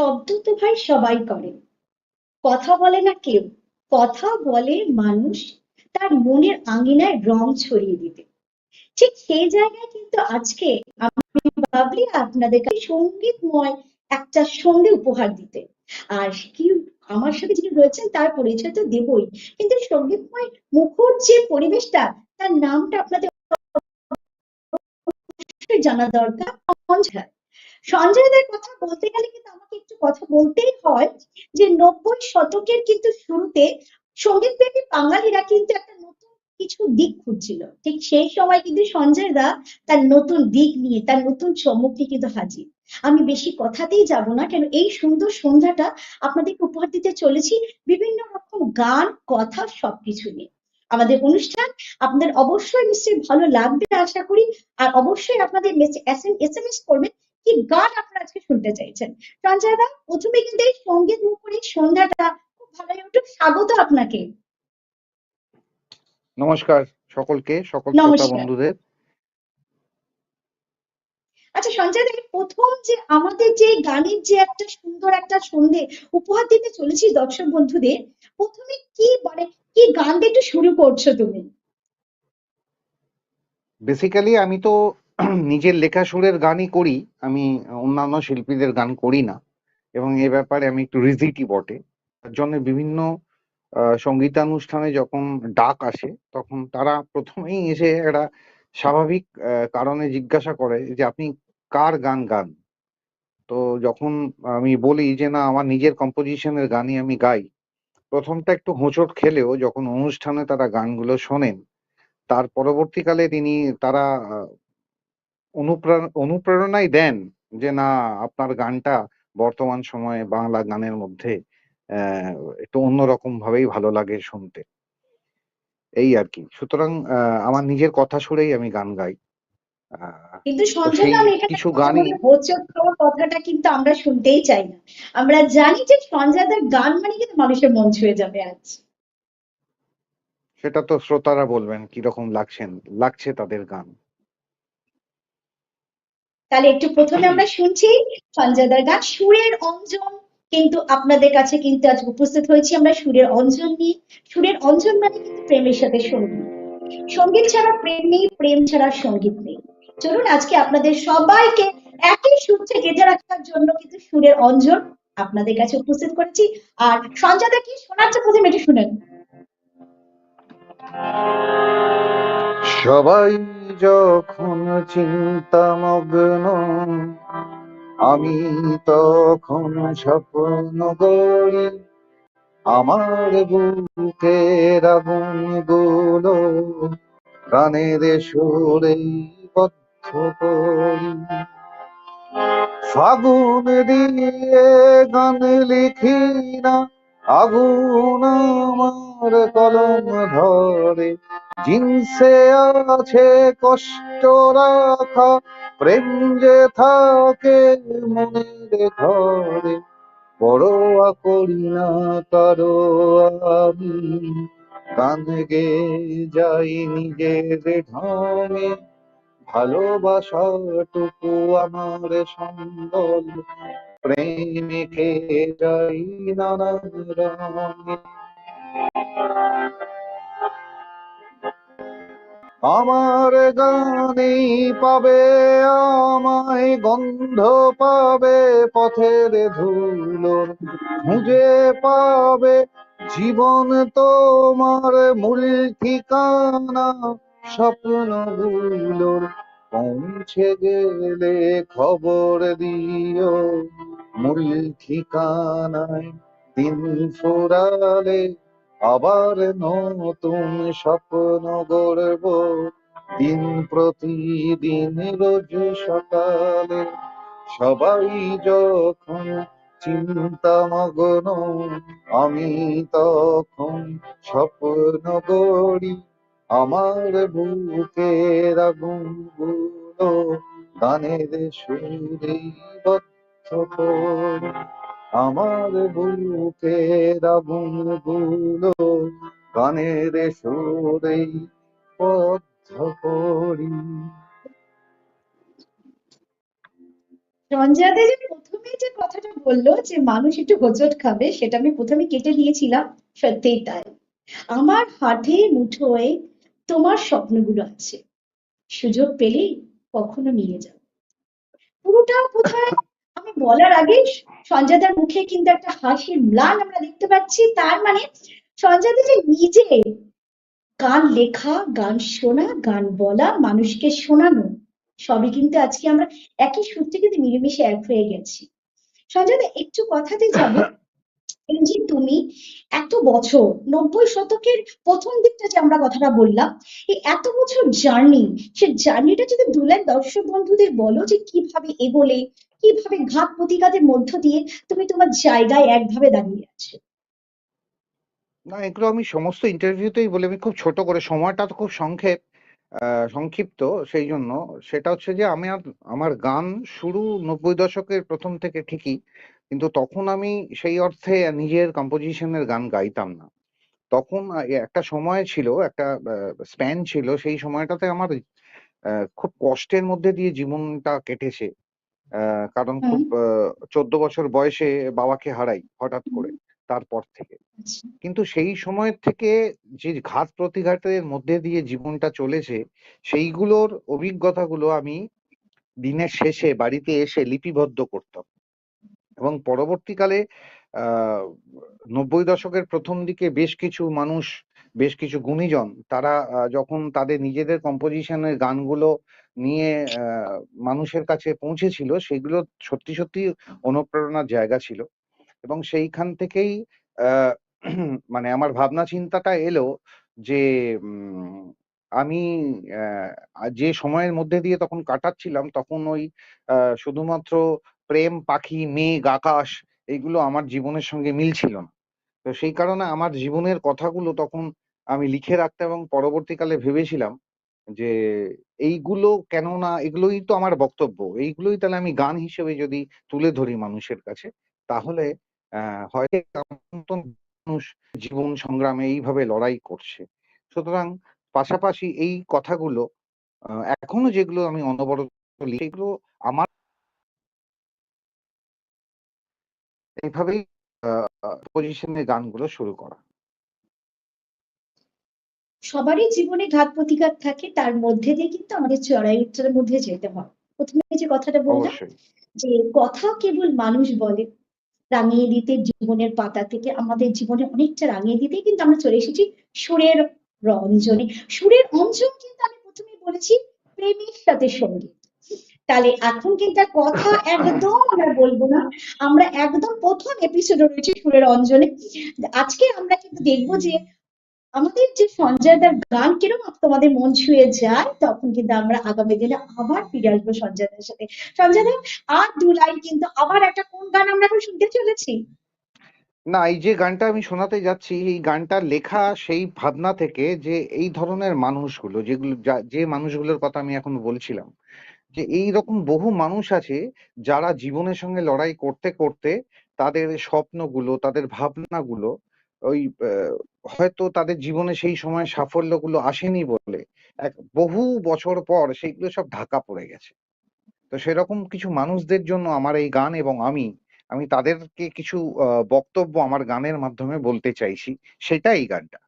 শব্দ তো ভাই সবাই করে। কথা বলে না কেউ। কথা বলে মানুষ তার মনের আঙিনায় রং ছড়িয়ে দিতে। ঠিক সেই জায়গায় কিন্তু আজকে আমি ভাবলি আপনাদের কাছে সঙ্গীতময় একটা সন্ধে উপহার দিতে। আর কি আমার সাথে যিনি রয়েছেন তার পরিচয় তো দেবই। কিন্তু সঙ্গীতময় মুখর যে পরিবেশটা, তার নামটা আপনাদের জানা দরকার। সঞ্জয় সঞ্জয়দের কথা বলতে গেলে কিন্তু আমাকে একটু কথা বলতেই হয় যে নব্বই শতকের কিন্তু শুরুতে সংগীত প্রেমী বাঙালিরা কিন্তু একটা নতুন কিছু দিক খুঁজছিল। ঠিক সেই সময় কিন্তু সঞ্জয় দা তার নতুন দিক নিয়ে, তার নতুন চমক নিয়ে কিন্তু হাজির। আমি বেশি কথাতেই যাব না, কেন এই সুন্দর সন্ধ্যাটা আপনাদেরকে উপহার দিতে চলেছি বিভিন্ন রকম গান, কথা, সবকিছু নিয়ে। আমাদের অনুষ্ঠান আপনাদের অবশ্যই নিশ্চয়ই ভালো লাগবে, আশা করি। আর অবশ্যই আপনাদের এস এম এস করবেন কি গান আপনারা আজকে শুনতে চাইছেন? সঞ্জয় দা প্রথমে কিন্তু এই সংগীত মুখর সন্ধ্যাটা খুব ভালো একটু স্বাগত আপনাকে। নমস্কার সকলকে সকল শ্রোতা বন্ধুদের। আচ্ছা সঞ্জয় দা প্রথম যে আমাদের যে গানের যে একটা সুন্দর একটা সন্ধে উপহার দিতে চলেছি দর্শক বন্ধুদের প্রথমে কি মানে কি গান দিয়ে একটু শুরু করছ তুমি? বেসিক্যালি আমি তো নিজের লেখা সুরের গানই করি, আমি অন্যান্য শিল্পীদের গান করি না। এবং এ ব্যাপারে আমি একটু রিজিটি বটে। তার জন্য বিভিন্ন সঙ্গীতানুষ্ঠানে যখন ডাক আসে, তখন তারা প্রথমেই এসে একটা স্বাভাবিক কারণে জিজ্ঞাসা করে যে, আপনি কার গান গান? তো যখন আমি বলি যে, না, আমার নিজের কম্পোজিশনের গানই আমি গাই। প্রথমটা একটু হোঁচট খেলেও যখন অনুষ্ঠানে তারা গানগুলো শোনেন, তার পরবর্তীকালে তিনি তারা অনুপ্রেরণাই দেন যে না আপনার গানটা বর্তমান সময়ে বাংলা গানের মধ্যে আহ, একটু অন্যরকম ভাবেই ভালো লাগে শুনতে। এই আর কি। সুতরাং আমার নিজের কথা শুনেই আমি গান গাই। কিন্তু দা কিছু গানই কথাটা কিন্তু আমরা শুনতেই চাই না। আমরা জানি যে সঞ্জয় দার গান মানে কিন্তু মানুষের মন ছুঁয়ে যাবে আজ। সেটা তো শ্রোতারা বলবেন কীরকম লাগছেন লাগছে তাদের গান। তাহলে একটু প্রথমে আমরা শুনছি সঞ্জয় দার গান। সুরের অঞ্জন কিন্তু আপনাদের কাছে কিন্তু আজ উপস্থিত হয়েছি। আমরা সুরের অঞ্জন নিয়ে। সুরের অঞ্জন মানে কিন্তু প্রেমের সাথে সংগীত সংগীত ছাড়া প্রেম নেই, প্রেম ছাড়া সংগীত নেই। চলুন আজকে আপনাদের সবাইকে একই সূত্রে গেঁথে রাখার জন্য কিন্তু সুরের অঞ্জন আপনাদের কাছে উপস্থিত করেছি। আর সঞ্জয় দা কি শোনাচ্ছে? প্রথমে একটু শুনেন। সবাই যখন চিন্তামগ্ন, আমি তখন স্বপ্ন গড়ি। আমার বুকের আগুনগুলো প্রাণের সুরে বদ্ধ করি। ফাগুন দিয়ে গান লিখি না আগুন আমার কলম ধরে। জিনসে আছে কষ্ট রাখা, প্রেম যে থাকে মনের ঘরে। পরোয়া করি না কারও আমি। গান গে যাই নিজের ঢঙে ভালোবাসাটুকু আমার সম্বল। প্রেমে খেয়ে যাই নানান রঙে আমার গানেই পাবে, আমায় গন্ধ পাবে, পথের ধুলোর খুঁজে পাবে। জীবন তোমার মূল ঠিকানা স্বপ্ন স্বপ্নগুলোর পৌঁছে গেলে খবর দিও। মূল ঠিকানায় দিন ফুরালে আবার নতুন স্বপ্ন গড়ব। দিন প্রতিদিন রোজ সকালে সবাই যখন চিন্তা চিন্তামগ্ন, আমি তখন স্বপ্ন গড়ি আমার বুকের আগুনগুলো গানের সুরে বদ্ধ করি। আমার বুকের আগুনগুলো গানের সুরে বদ্ধ করি। সঞ্জয় দা যে প্রথমে যে কথাটা বলল যে মানুষ একটু হোঁচট খাবে, সেটা আমি প্রথমে কেটে নিয়েছিলাম সত্যিই তাই। আমার হাতে মুঠোয় তোমার স্বপ্নগুলো আছে। সুযোগ পেলেই কখনো নিয়ে যাও। পুরোটা কোথায় আমি বলার আগে সঞ্জয় দার মুখে কিন্তু একটা হাসির ম্লান আমরা দেখতে পাচ্ছি। তার মানে সঞ্জয় দা যে নিজে গান লেখা, গান শোনা, গান বলা, মানুষকে শোনানো, সবই কিন্তু আজকে আমরা একই সূত্রে কিন্তু মিলেমিশে এক হয়ে গেছি। সঞ্জয়দা, একটু কথাতে যাব। যে তুমি এত বছর, নব্বই শতকের প্রথম দিকটা যে আমরা কথাটা বললাম, এই এত বছর জার্নি সে জার্নিটা যদি দু দর্শক বন্ধুদের বলো যে কীভাবে এগোলে, কীভাবে ঘাত প্রতিঘাতের মধ্য দিয়ে তুমি তোমার জায়গায় একভাবে দাঁড়িয়ে আছো? না, এগুলো আমি সমস্ত ইন্টারভিউতেই বলি, আমি খুব ছোট করে, সময়টা তো খুব সংক্ষেপ সংক্ষিপ্ত, সেই জন্য। সেটা হচ্ছে যে আমি আমার গান শুরু নব্বই দশকের প্রথম থেকে ঠিকই কিন্তু তখন আমি সেই অর্থে নিজের কম্পোজিশনের গান গাইতাম না। তখন একটা সময় ছিল একটা স্প্যান ছিল সেই সময়টাতে আমার খুব কষ্টের মধ্যে দিয়ে জীবনটা কেটেছে। কারণ খুব চোদ্দ বছর বয়সে বাবাকে হারাই হঠাৎ করে তারপর থেকে। আচ্ছা। কিন্তু সেই সময় থেকে যে ঘাত প্রতিঘাতের মধ্যে দিয়ে জীবনটা চলেছে সেইগুলোর অভিজ্ঞতাগুলো আমি দিনের শেষে বাড়িতে এসে লিপিবদ্ধ করতাম। এবং পরবর্তীকালে আহ নব্বই দশকের প্রথম দিকে বেশ কিছু মানুষ, বেশ কিছু গুণীজন, তারা যখন তাদের নিজেদের কম্পোজিশনের গানগুলো নিয়ে মানুষের কাছে পৌঁছেছিল, সেগুলো সত্যি সত্যি অনুপ্রেরণার জায়গা ছিল। এবং সেইখান থেকেই মানে আমার ভাবনা চিন্তাটা এলো যে আমি যে সময়ের মধ্যে দিয়ে তখন কাটাচ্ছিলাম, তখন ওই শুধুমাত্র প্রেম, পাখি, মেঘ, আকাশ এইগুলো আমার জীবনের সঙ্গে মিল ছিল না। তো সেই কারণে আমার জীবনের কথাগুলো তখন আমি লিখে রাখতে এবং পরবর্তীকালে ভেবেছিলাম যে এইগুলো কেননা এগুলোই তো আমার বক্তব্য, এইগুলোই তাহলে আমি গান হিসেবে যদি তুলে ধরি মানুষের কাছে, তাহলে হয়তো মানুষ জীবন সংগ্রামে এইভাবে লড়াই করছে। সুতরাং পাশাপাশি এই কথাগুলো এখনও যেগুলো আমি অনবরত লিখি এগুলো আমার এইভাবেই পজিশনে গানগুলো শুরু করা। সবারই জীবনে ঘাত প্রতিঘাত থাকে তার মধ্যে দিয়ে কিন্তু আমাদের চড়াই উত্তরের মধ্যে যেতে হয়। প্রথমে যে কথাটা বললাম যে কথা কেবল মানুষ বলে রাঙিয়ে দিতে জীবনের পাতা থেকে। আমাদের জীবনে অনেকটা রাঙিয়ে দিতে কিন্তু আমরা চলে এসেছি সুরের রঞ্জনে। সুরের অঞ্জন কিন্তু আমি প্রথমেই বলেছি প্রেমের সাথে সংগীত তাহলে এখন কিন্তু কথা? একদম আমরা বলব না। আমরা একদম প্রথম এপিসোডে রয়েছে সুরের অঞ্জনে আজকে আমরা কিন্তু দেখব যে আমাদের যে সঞ্জয় দার গান কীরকম তোমাদের মন ছুঁয়ে যায়, তখন কিন্তু আমরা আগামী দিনে আবার ফিরে আসব সঞ্জয় দার সাথে। সঞ্জয় দা আর দু লাইন কিন্তু, আবার একটা কোন গান আমরা এখন শুনতে চলেছি? না, এই যে গানটা আমি শোনাতে যাচ্ছি, এই গানটা লেখা সেই ভাবনা থেকে যে এই ধরনের মানুষগুলো, যেগুলো যে মানুষগুলোর কথা আমি এখন বলছিলাম যে এই রকম বহু মানুষ আছে যারা জীবনের সঙ্গে লড়াই করতে করতে তাদের স্বপ্নগুলো, তাদের ভাবনাগুলো ওই হয়তো তাদের জীবনে সেই সময় সাফল্যগুলো আসেনি বলে এক বহু বছর পর সেইগুলো সব ঢাকা পড়ে গেছে। তো সেরকম কিছু মানুষদের জন্য আমার এই গান এবং আমি আমি তাদেরকে কিছু বক্তব্য আমার গানের মাধ্যমে বলতে চাইছি। সেটাই এই গানটা।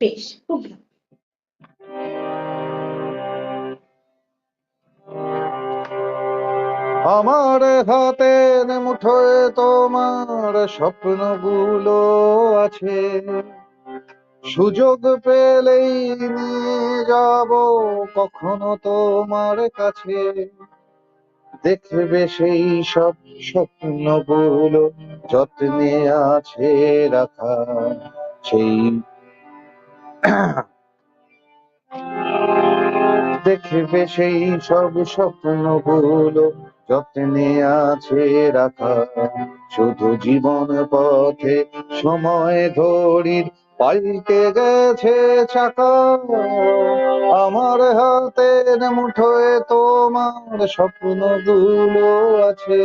বেশ, খুব আমার হাতের মুঠোয় তোমার স্বপ্নগুলো আছে। সুযোগ পেলেই নিয়ে যাব কখনো তোমার কাছে। দেখবে সেই সব স্বপ্নগুলো যত্নে আছে রাখা সেই। দেখবে সেই সব স্বপ্ন স্বপ্নগুলো যত্নে আছে রাখা। শুধু জীবন পথে সময় ঘড়ির পাল্টে গেছে চাকা। আমার হাতের মুঠোয় তোমার স্বপ্নগুলো আছে।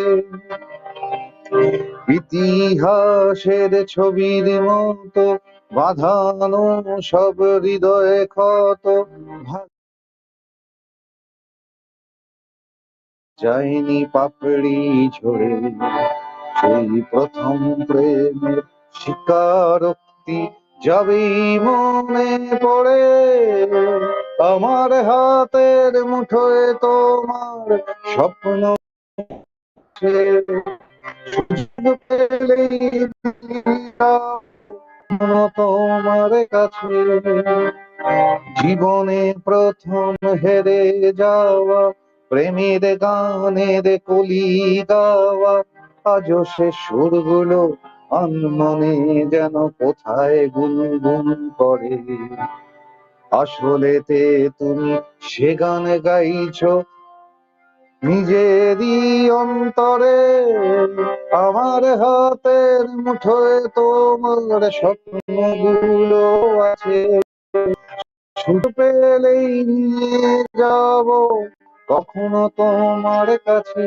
ইতিহাসের ছবির মতো বাঁধানো সব হৃদয়ে ক্ষত। যায়নি পাপড়ি ঝরে। সেই প্রথম প্রেমের স্বীকারোক্তি যাবেই মনে পড়ে। আমার হাতের মুঠোয় তোমার স্বপ্ন তোমার কাছে। জীবনে প্রথম হেরে যাওয়া প্রেমের গানের কলি গাওয়া আজ সে সুরগুলো আনমনে যেন কোথায় গুনগুন করে। আসলেতে তুমি সে গান গাইছ, নিজেরই অন্তরে। আমার হাতের মুঠোয় তোমার স্বপ্নগুলো আছে। ছুট পেলেই নিয়ে যাব কখনো তোমার কাছে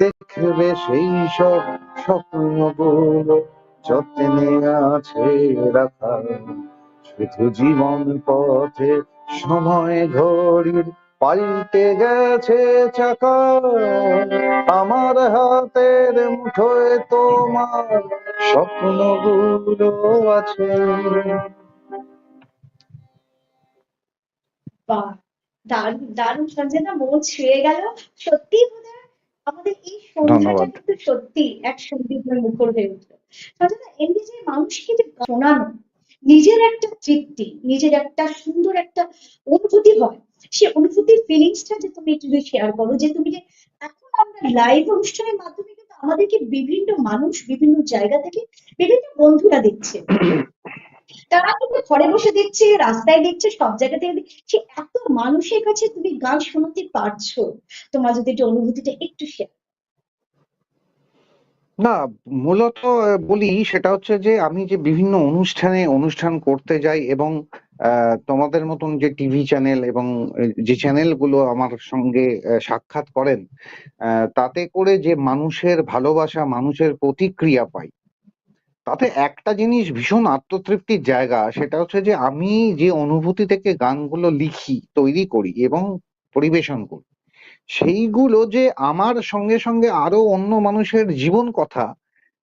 দেখবে সেই সব স্বপ্ন স্বপ্নগুলো যত্নে আছে রাখা। শুধু জীবন পথে সময় ঘড়ির পাল্টে গেছে চাকা। আমার হাতের মুঠোয় তোমার স্বপ্ন স্বপ্নগুলো আছে। দারুণ দারুণ সঞ্জয় না মন ছুঁয়ে গেল। সত্যি আমাদের এই সন্ধ্যাটা কিন্তু সত্যি এক সঙ্গীতের মুখর হয়ে উঠল। সঞ্জয় দা এমনি যে মানুষকে যে শোনানো নিজের একটা তৃপ্তি নিজের একটা সুন্দর একটা অনুভূতি হয় সে অনুভূতির ফিলিংসটা যে তুমি একটু শেয়ার করো যে তুমি যে এখন আমরা লাইভ অনুষ্ঠানের মাধ্যমে কিন্তু আমাদেরকে বিভিন্ন মানুষ বিভিন্ন জায়গা থেকে বিভিন্ন বন্ধুরা দেখছে। তারা কিন্তু ঘরে বসে দেখছে, রাস্তায় দেখছে, সব জায়গা থেকে এত মানুষের কাছে তুমি গান শোনাতে পারছ। তোমার যদি একটু অনুভূতিটা একটু শেয়ার না, মূলত বলি সেটা হচ্ছে যে আমি যে বিভিন্ন অনুষ্ঠানে অনুষ্ঠান করতে যাই এবং তোমাদের মতন যে টিভি চ্যানেল এবং যে চ্যানেলগুলো আমার সঙ্গে সাক্ষাৎ করেন তাতে করে যে মানুষের ভালোবাসা, মানুষের প্রতিক্রিয়া পাই। তাতে একটা জিনিস ভীষণ আত্মতৃপ্তির জায়গা, সেটা হচ্ছে যে আমি যে অনুভূতি থেকে গানগুলো লিখি, তৈরি করি এবং পরিবেশন করি, সেইগুলো যে আমার সঙ্গে সঙ্গে আরও অন্য মানুষের জীবন কথা,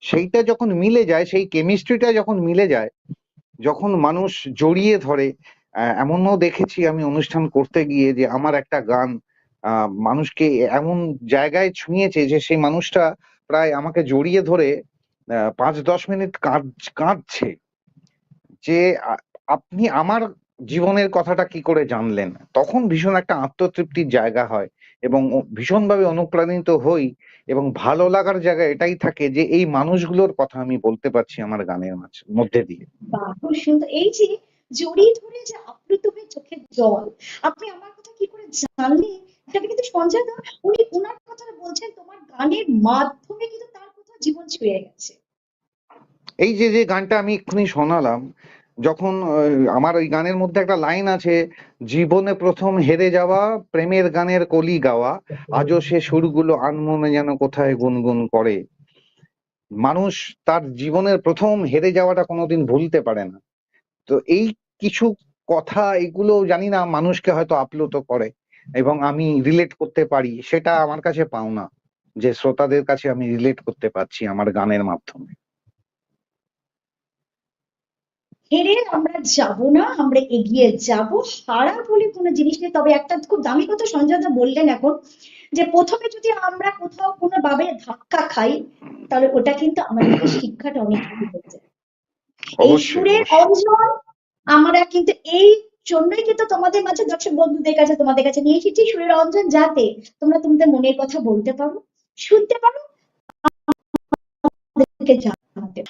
সেইটা যখন মিলে যায়, সেই কেমিস্ট্রিটা যখন মিলে যায়, যখন মানুষ জড়িয়ে ধরে এমনও দেখেছি আমি অনুষ্ঠান করতে গিয়ে যে আমার একটা গান মানুষকে এমন জায়গায় ছুঁয়েছে যে সেই মানুষটা প্রায় আমাকে জড়িয়ে ধরে পাঁচ দশ মিনিট কাঁদ- কাঁদছে যে আপনি আমার জীবনের কথাটা কি করে জানলেন? তখন ভীষণ একটা আত্মতৃপ্তির জায়গা হয় এবং ভীষণভাবে অনুপ্রাণিত হই এবং ভালো লাগার জায়গা এটাই থাকে যে এই মানুষগুলোর কথা আমি বলতে পারছি আমার গানের মধ্যে দিয়ে। এই যে জড়িয়ে ধরে যে আপ্লুত হয়ে চোখের জল, আপনি আমার কথা কি করে জানলেন? সেটা কিন্তু সঞ্জয় দা, উনি ওনার কথাটা বলছেন, তোমার গানের মাধ্যমে কিন্তু তার জীবন ছুঁয়ে গেছে। এই যে যে গানটা আমি এক্ষুনি শোনালাম, যখন আমার ওই গানের মধ্যে একটা লাইন আছে, জীবনে প্রথম হেরে যাওয়া, প্রেমের গানের কলি গাওয়া, আজও সে সুরগুলো আনমনে যেন কোথায় গুনগুন করে। মানুষ তার জীবনের প্রথম হেরে যাওয়াটা কোনোদিন ভুলতে পারে না। তো এই কিছু কথা, এগুলো জানি না, মানুষকে হয়তো আপ্লুত করে এবং আমি রিলেট করতে পারি, সেটা আমার কাছে পাওনা, যে শ্রোতাদের কাছে আমি রিলেট করতে পারছি আমার গানের মাধ্যমে। হেরে আমরা যাব না আমরা এগিয়ে যাব। হারা বলে কোনো জিনিস নেই। তবে একটা খুব দামি কথা সঞ্জয় বললেন এখন যে প্রথমে যদি আমরা কোথাও কোনো ভাবে ধাক্কা খাই তাহলে ওটা কিন্তু আমাদের শিক্ষাটা অনেক হয়ে যায়। এই সুরের অঞ্জন আমরা কিন্তু এই জন্যই কিন্তু তোমাদের মাঝে দর্শক বন্ধুদের কাছে তোমাদের কাছে নিয়ে এসেছি সুরের অঞ্জন যাতে তোমরা তোমাদের মনের কথা বলতে পারো শুনতে পারো।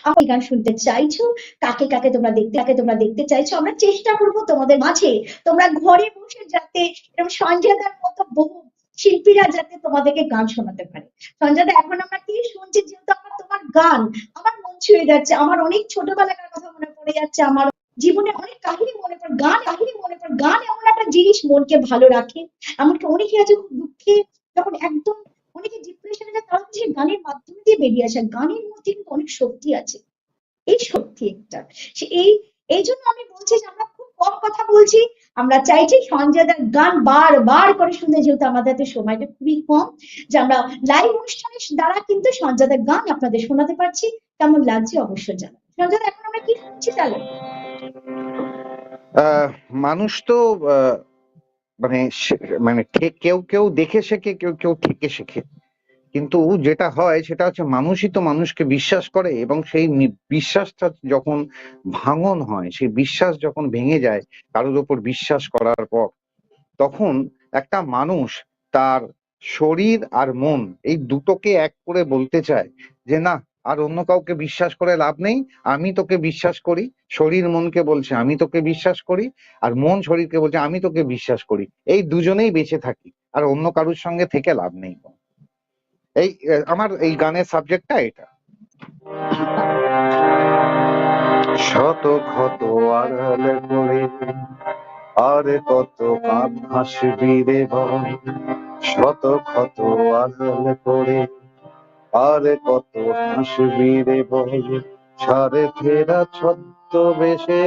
আমি গান শুনতে চাইছো, কাকে কাকে তোমরা দেখতে, কাকে তোমরা দেখতে চাইছো, আমরা চেষ্টা করব তোমাদের মাঝে। তোমরা ঘরে বসে যাতে এরকম সঞ্জয়দার মতো বহু শিল্পীরা যাতে তোমাদেরকে গান শোনাতে পারে। সঞ্জয়দা, এখন আমরা কি শুনছি? যেহেতু আমার তোমার গান, আমার মন ছুঁয়ে যাচ্ছে, আমার অনেক ছোটবেলাকার কথা মনে পড়ে যাচ্ছে, আমার জীবনে অনেক কাহিনী মনে পড়ে, গান, কাহিনী মনে পড়ে, গান এমন একটা জিনিস মনকে ভালো রাখে, এমনকি অনেকে আছে দুঃখে, যখন একদম ডিপ্রেশনে তারা সেই গানের মাধ্যমে দিয়ে বেরিয়ে গানের মধ্যে কিন্তু অনেক শক্তি আছে। এই শক্তি একটা। এই এই জন্য আমি বলছি যে আমরা খুব কম কথা বলছি, আমরা চাইছি সঞ্জয়দার গান বারবার করে শুনে, যেহেতু আমাদের হাতে সময়টা খুবই কম, যে আমরা লাইভ অনুষ্ঠানের দ্বারা কিন্তু সঞ্জয়দার গান আপনাদের শোনাতে পারছি। কেমন লাগছে অবশ্যই জানাবেন। সঞ্জয়দা এখন আমরা কি শুনছি তাহলে? মানুষ তো মানে মানে কেউ কেউ দেখে শেখে, কেউ কেউ থেকে শেখে। কিন্তু যেটা হয়, সেটা হচ্ছে মানুষই তো মানুষকে বিশ্বাস করে এবং সেই বিশ্বাসটা যখন ভাঙন হয়, সেই বিশ্বাস যখন ভেঙে যায় কারোর উপর বিশ্বাস করার পর, তখন একটা মানুষ তার শরীর আর মন এই দুটোকে এক করে বলতে চায় যে, না, আর অন্য কাউকে বিশ্বাস করে লাভ নেই। আমি তোকে বিশ্বাস করি। শরীর মনকে বলছে, আমি তোকে বিশ্বাস করি। আর মন শরীরকে বলছে, আমি তোকে বিশ্বাস করি। এই দুজনেই বেঁচে থাকি। আর অন্য কারোর সঙ্গে থেকে লাভ নেই এই আমার এই গানের সাবজেক্টটা এটা। শত ক্ষত আড়ালে পড়ে আর কত কাপ হাসবি রে বল শত ক্ষত আড়ালে পড়ে আর কত হাসবি রে বল সারে ফেরা ছদ্মবেশে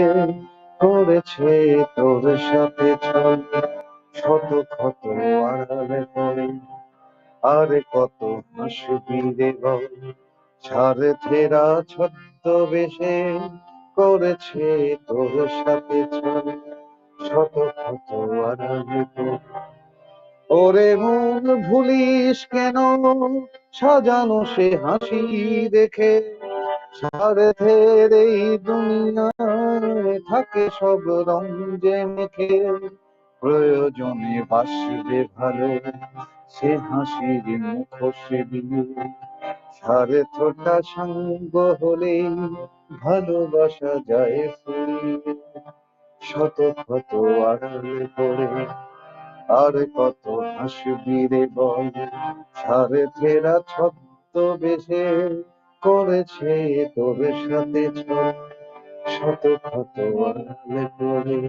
করেছে তোর সাথে ছল শত ক্ষত আড়ালে পড়ে আর কত হাসবি রে বল সারে ফেরা ছদ্মবেশে করেছে তোর সাথে শত ক্ষত আড়ালে ওরে মন ভুলিস কেন? সাজানো সে হাসি দেখে স্বার্থের এই দুনিয়ায় থাকে সব রং যে মেখে। প্রয়োজনে বাসবে ভালো সে হাসির মুখোশে দিয়ে স্বার্থটা সঙ্গ হলেই ভালোবাসা যায় শত ক্ষত আড়ালে পড়ে, আর কত হাসবি রে বল। সারে ফেরা ছদ্ম বেশে করেছে তোর সাথে শত ক্ষত আড়ালে পড়ে,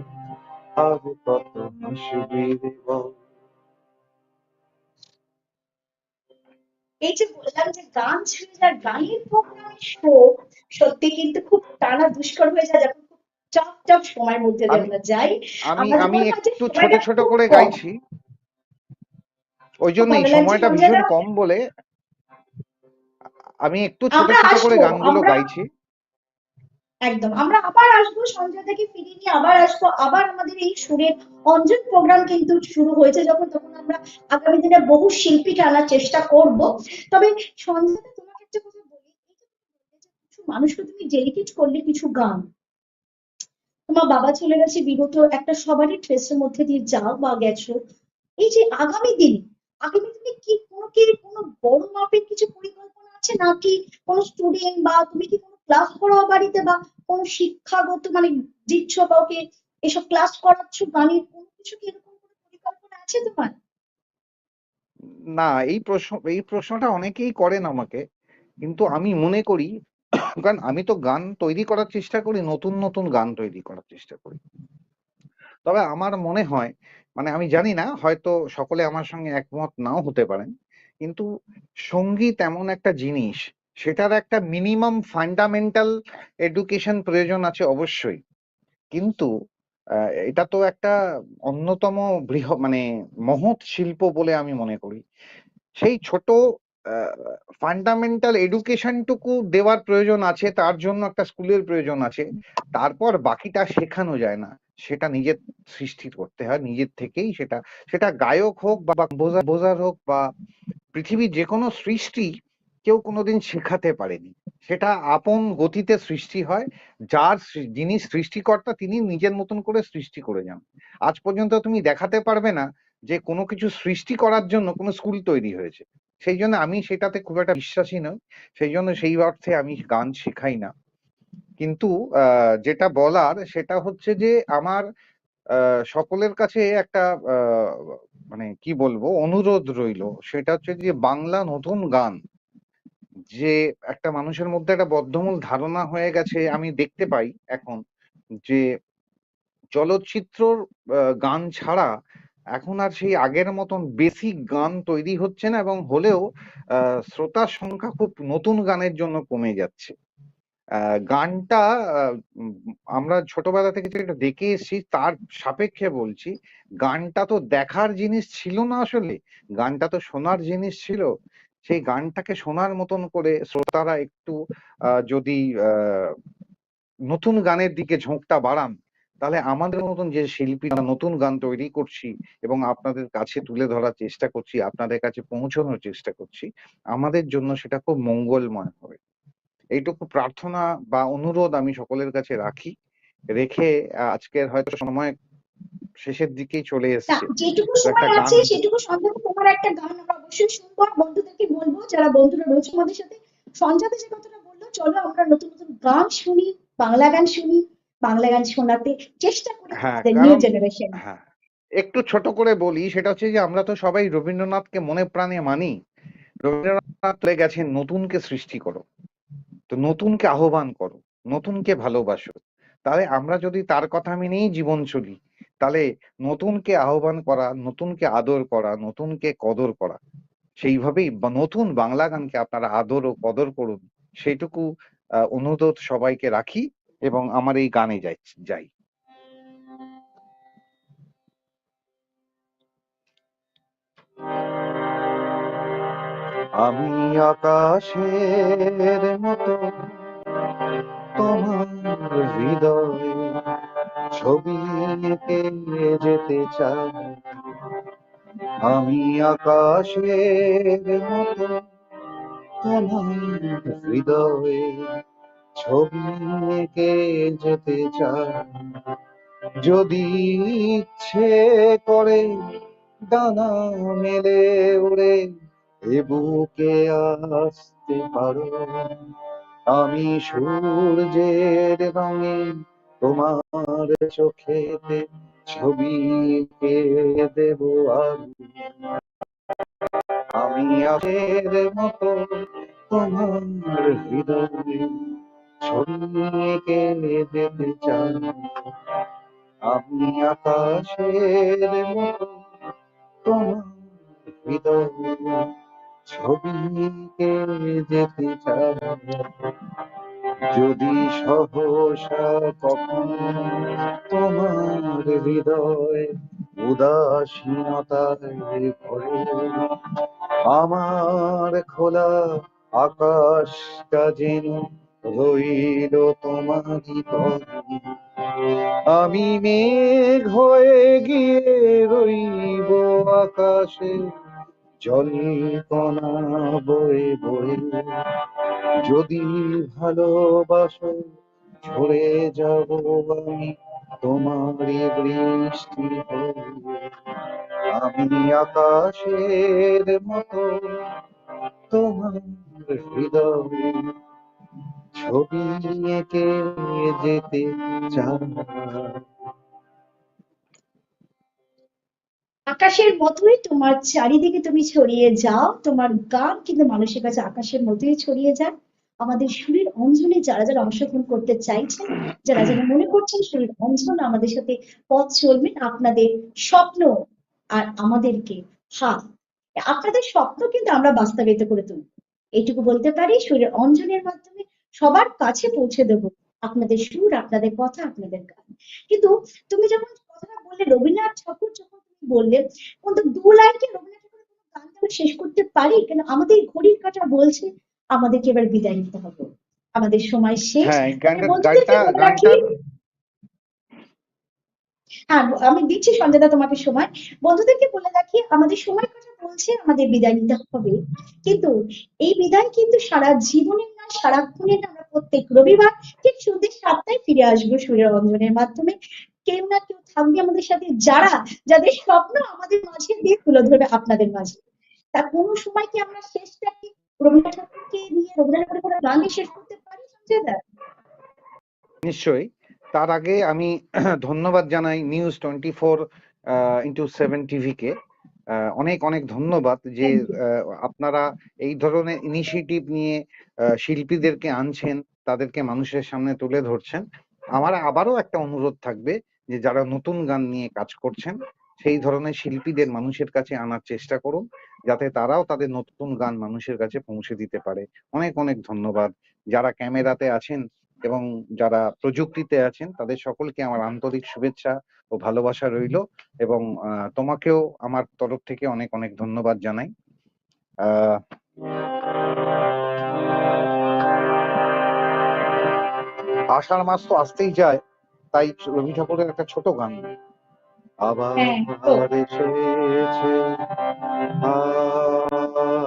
আর কত হাসবি রে বল। এই যে বললাম যে গান ছেড়ে যার গানের প্রোগ্রামের শো সত্যি কিন্তু খুব টানা দুষ্কর হয়ে যায় যখন খুব চাপ চাপ সময়ের মধ্যে আমরা যাই। আমি আমি একটু ছোট ছোট করে গাইছি। ওই জন্যই সময়টা ভীষণ কম বলে আমি একটু ছোট ছোট করে গানগুলো গাইছি। একদম। আমরা আবার আসব, সঞ্জয় থেকে ফিরিয়ে নিয়ে আবার আসব। আবার আমাদের এই সুরের অঞ্জন প্রোগ্রাম কিন্তু শুরু হয়েছে যখন, তখন আমরা আগামী দিনে বহু শিল্পীকে আনার চেষ্টা করব। তবে সঞ্জয় তোমাকে একটা কথা বলি। কিছু মানুষকে তুমি ডেডিকেট করলে কিছু গান। তোমার বাবা চলে গেছে, বিগত একটা সবারই ট্রেসের মধ্যে দিয়ে যাও বা গেছো। এই যে আগামী দিনে আগামী দিনে কি কোনো কি কোনো বড় মাপের কিছু পরিকল্পনা আছে? নাকি কোনো স্টুডেন্ট বা তুমি কি কোনো ক্লাস করাও বাড়িতে বা কোনো শিক্ষাগত মানে দিচ্ছ কাউকে এসব ক্লাস করাচ্ছ, গানের কোনো কিছু কি এরকম কোনো পরিকল্পনা আছে তোমার? না, এই প্রশ্ন, এই প্রশ্নটা অনেকেই করেন আমাকে। কিন্তু আমি মনে করি, কারণ আমি তো গান তৈরি করার চেষ্টা করি, নতুন নতুন গান তৈরি করার চেষ্টা করি। তবে আমার মনে হয় মানে আমি জানি না, হয়তো সকলে আমার সঙ্গে একমত নাও হতে পারেন, কিন্তু সংগীত এমন একটা জিনিস সেটার একটা মিনিমাম ফান্ডামেন্টাল এডুকেশন প্রয়োজন আছে অবশ্যই। কিন্তু এটা তো একটা অন্যতম বৃহ মানে মহৎ শিল্প বলে আমি মনে করি। সেই ছোট ফান্ডামেন্টাল এডুকেশনটুকু দেওয়ার প্রয়োজন আছে, তার জন্য একটা স্কুলের প্রয়োজন আছে। তারপর বাকিটা শেখানো যায় না। সেটা নিজের সৃষ্টি করতে হয়, নিজের থেকেই সেটা সেটা গায়ক হোক বা বোঝার হোক বা পৃথিবীর যে কোনো সৃষ্টি কেউ কোনোদিন শেখাতে পারেনি। সেটা আপন গতিতে সৃষ্টি হয়, যার যিনি সৃষ্টিকর্তা, তিনি নিজের মতন করে সৃষ্টি করে যান। আজ পর্যন্ত তুমি দেখাতে পারবে না যে কোনো কিছু সৃষ্টি করার জন্য কোনো স্কুল তৈরি হয়েছে। সেই জন্য আমি সেটাতে খুব একটা বিশ্বাসী নই। সেই জন্য সেই অর্থে আমি গান শেখাই না। কিন্তু যেটা বলার সেটা হচ্ছে যে আমার সকলের কাছে একটা মানে কি বলব, অনুরোধ রইল। সেটা হচ্ছে যে বাংলা নতুন গান যে একটা মানুষের মধ্যে একটা বদ্ধমূল ধারণা হয়ে গেছে আমি দেখতে পাই এখন যে চলচ্চিত্রর আহ, গান ছাড়া এখন আর সেই আগের মতন বেসিক গান তৈরি হচ্ছে না এবং হলেও শ্রোতার সংখ্যা খুব নতুন গানের জন্য কমে যাচ্ছে। গানটা আমরা ছোটবেলা থেকে যেটা দেখে এসেছি তার সাপেক্ষে বলছি গানটা তো দেখার জিনিস ছিল না আসলে গানটা তো শোনার জিনিস ছিল। সেই গানটাকে শোনার মতন করে শ্রোতারা একটু যদি নতুন গানের দিকে ঝোঁকটা বাড়ান, তাহলে আমাদের মতন যে শিল্পী নতুন গান তৈরি করছি এবং আপনাদের কাছে তুলে ধরার চেষ্টা করছি, আপনাদের কাছে পৌঁছানোর চেষ্টা করছি, আমাদের জন্য সেটা খুব মঙ্গলময় হবে। এইটুকু প্রার্থনা বা অনুরোধ আমি সকলের কাছে রাখি। রেখে আজকের হয়তো সময় শেষের দিকেই চলে এসছে। যেটুকু সময় আছে সেটুকু তোমার একটা গান আমরা অবশ্যই শুনব। আর বন্ধুদেরকে বলব যারা বন্ধুরা রয়েছে আমাদের সাথে সঞ্জাতে যে কথাটা বলল চলো আমরা নতুন নতুন গান শুনি বাংলা গান শুনি বাংলা গান শোনাতে চেষ্টা করি হ্যাঁ নিউ জেনারেশন হ্যাঁ একটু ছোট করে বলি সেটা হচ্ছে যে আমরা তো সবাই রবীন্দ্রনাথকে মনে প্রাণে মানি। রবীন্দ্রনাথ বলে গেছেন নতুনকে সৃষ্টি করো। তো নতুনকে আহ্বান করো নতুনকে ভালোবাসো। তাহলে আমরা যদি তার কথা মেনেই জীবন চলি তাহলে নতুনকে আহ্বান করা নতুনকে আদর করা নতুনকে কদর করা সেইভাবেই নতুন বাংলা গানকে আপনারা আদর ও কদর করুন সেইটুকু আহ, অনুরোধ সবাইকে রাখি এবং আমার এই গানে যাই যাই। আমি আকাশের মতো তোমার হৃদয়ে ছবি এঁকে যেতে চাই। আমি আকাশের মতো তোমার হৃদয়ে ছবি এঁকে যেতে চাই। যদি ইচ্ছে করে ডানা মেলে উড়ে এ বুকে আসতে পারো। আমি সূর্যের রঙে তোমার চোখেতে ছবি দেব আমি আশের মতো তোমার হৃদয়ে এঁকে যেতে চাই। আমি আকাশের মতো তোমার হৃদয়ে ছবি এঁকে যেতে চাই যদি সহসা কখনো তোমার হৃদয় উদাসীনতায় ভরে, আমার খোলা আকাশটা যেন রইল তোমারই আমি মেঘ হয়ে গিয়ে রইব আকাশে জলকণা বয়ে বয়ে, যদি ভালোবাসো ঝরে যাব আমি তোমারই বৃষ্টি আমি আকাশের মতো তোমার হৃদয়ে ছবি এঁকে যেতে চাই। আকাশের মতোই তোমার চারিদিকে তুমি ছড়িয়ে যাও। তোমার গান কিন্তু মানুষের কাছে আকাশের মতোই ছড়িয়ে যায়। আমাদের সুরের অঞ্জনে যারা যারা অংশগ্রহণ করতে চাইছেন, যারা যারা মনে করছেন সুরের অঞ্জন আমাদের সাথে পথ চলবেন, আপনাদের স্বপ্ন আর আমাদেরকে হাত। আপনাদের স্বপ্ন কিন্তু আমরা বাস্তবায়িত করে তুলব। এইটুকু বলতে পারি সুরের অঞ্জনের মাধ্যমে সবার কাছে পৌঁছে দেব আপনাদের সুর, আপনাদের কথা, আপনাদের গান। কিন্তু তুমি যখন কথাটা বললে, রবীন্দ্রনাথ ঠাকুর যখন তুমি বললে কিন্তু দু লাইন কি রবীন্দ্রনাথ ঠাকুরের কোনো শেষ করতে পারি? কেন আমাদের ঘড়ির কাঁটা বলছে আমাদেরকে এবার বিদায় নিতে হবে। আমাদের সময় শেষ। হ্যাঁ আমি হ্যাঁ আমি দিচ্ছি সঞ্জয়দা তোমাকে সময়। বন্ধুদেরকে বলে রাখি আমাদের সময় কথা বলছে আমাদের বিদায় নিতে হবে। কিন্তু এই বিদায় কিন্তু সারা জীবনের না সারাক্ষণের না। আমরা প্রত্যেক রবিবার ঠিক সন্ধ্যে সাতটায় ফিরে আসব সুরের অঞ্জনের মাধ্যমে। কেউ না কেউ থাকবে আমাদের সাথে যারা যাদের স্বপ্ন আমাদের মাঝে দিয়ে তুলে ধরবে আপনাদের মাঝে। তা কোনো সময় কি আমরা রবীন্দ্রনাথ ঠাকুরকে নিয়ে কোনো গান শেষ করতে পারি সঞ্জয়দা নিশ্চয়ই। তার আগে আমি ধন্যবাদ জানাই news twenty four into seven টিভিকে অনেক অনেক ধন্যবাদ যে আপনারা এই ধরনের ইনিশিয়েটিভ নিয়ে শিল্পীদেরকে আনছেন তাদেরকে মানুষের সামনে তুলে ধরছেন। আমার আবারও একটা অনুরোধ থাকবে যে যারা নতুন গান নিয়ে কাজ করছেন, সেই ধরনের শিল্পীদের মানুষের কাছে আনার চেষ্টা করুন, যাতে তারাও তাদের নতুন গান মানুষের কাছে পৌঁছে দিতে পারে। অনেক অনেক ধন্যবাদ। যারা ক্যামেরাতে আছেন এবং যারা প্রযুক্তিতে আছেন, তাদের সকলকে আমার আন্তরিক শুভেচ্ছা ও ভালোবাসা রইল এবং তোমাকেও আমার তরফ থেকে অনেক অনেক ধন্যবাদ জানাই। আষাঢ় মাস তো আসতেই যায়। তাই রবি ঠাকুরের একটা ছোট গান। আবার হ্যাঁ। এসেছে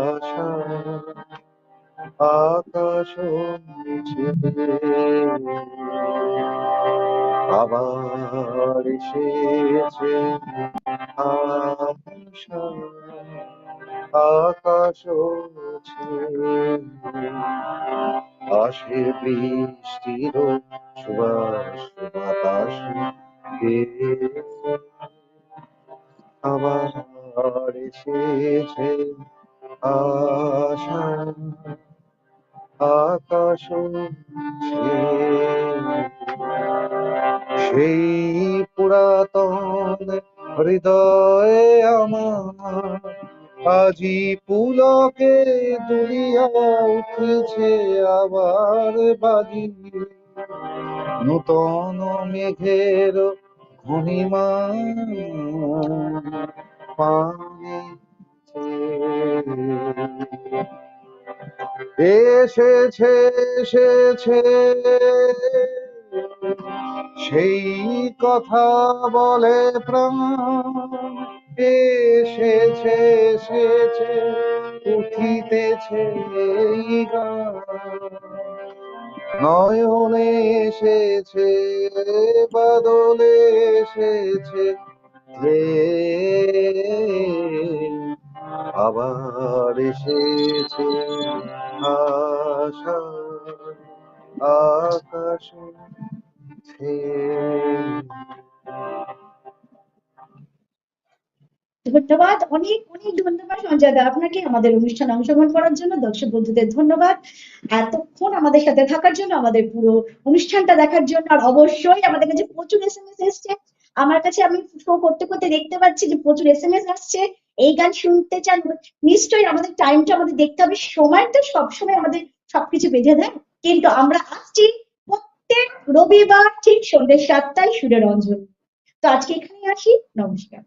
আশা। আকাশ আবার এসেছে আশা। আকাশ আসে বৃষ্টির সুবাস বাতাস আবার এসেছে আশা আকাশ সেই পুরাতন হৃদয়ে আমার আজি পুলকে দুলিয়া উঠেছে আবার বাজি নূতন মেঘের ঘনিমা পানে এসেছে এসেছে, সেই কথা বলে প্রাণ। এসেছে এসেছে উঠিতেছে এই গান। নয়নে এসেছে বাদলে এসেছে হে আবার এসেছে আশা আকাশ ধন্যবাদ। অনেক অনেক ধন্যবাদ সঞ্জয় দা আপনাকে আমাদের অনুষ্ঠানে অংশগ্রহণ করার জন্য দর্শক বন্ধুদের ধন্যবাদ। এতক্ষণ আমাদের সাথে থাকার জন্য, আমাদের পুরো অনুষ্ঠানটা দেখার জন্য, আর অবশ্যই আমাদের কাছে প্রচুর এসএমএস এসছে। আমার কাছে আমি শো করতে করতে দেখতে পাচ্ছি যে প্রচুর এসএমএস আসছে। এই গান শুনতে চান, নিশ্চয়ই আমাদের টাইমটা আমাদের দেখতে হবে। সময়টা সবসময় আমাদের সবকিছু বেঁধে দেয়। কিন্তু আমরা আসছি প্রত্যেক রবিবার ঠিক সন্ধ্যে সাতটায় সুরের অঞ্জন তো আজকে এখানেই আসি। নমস্কার।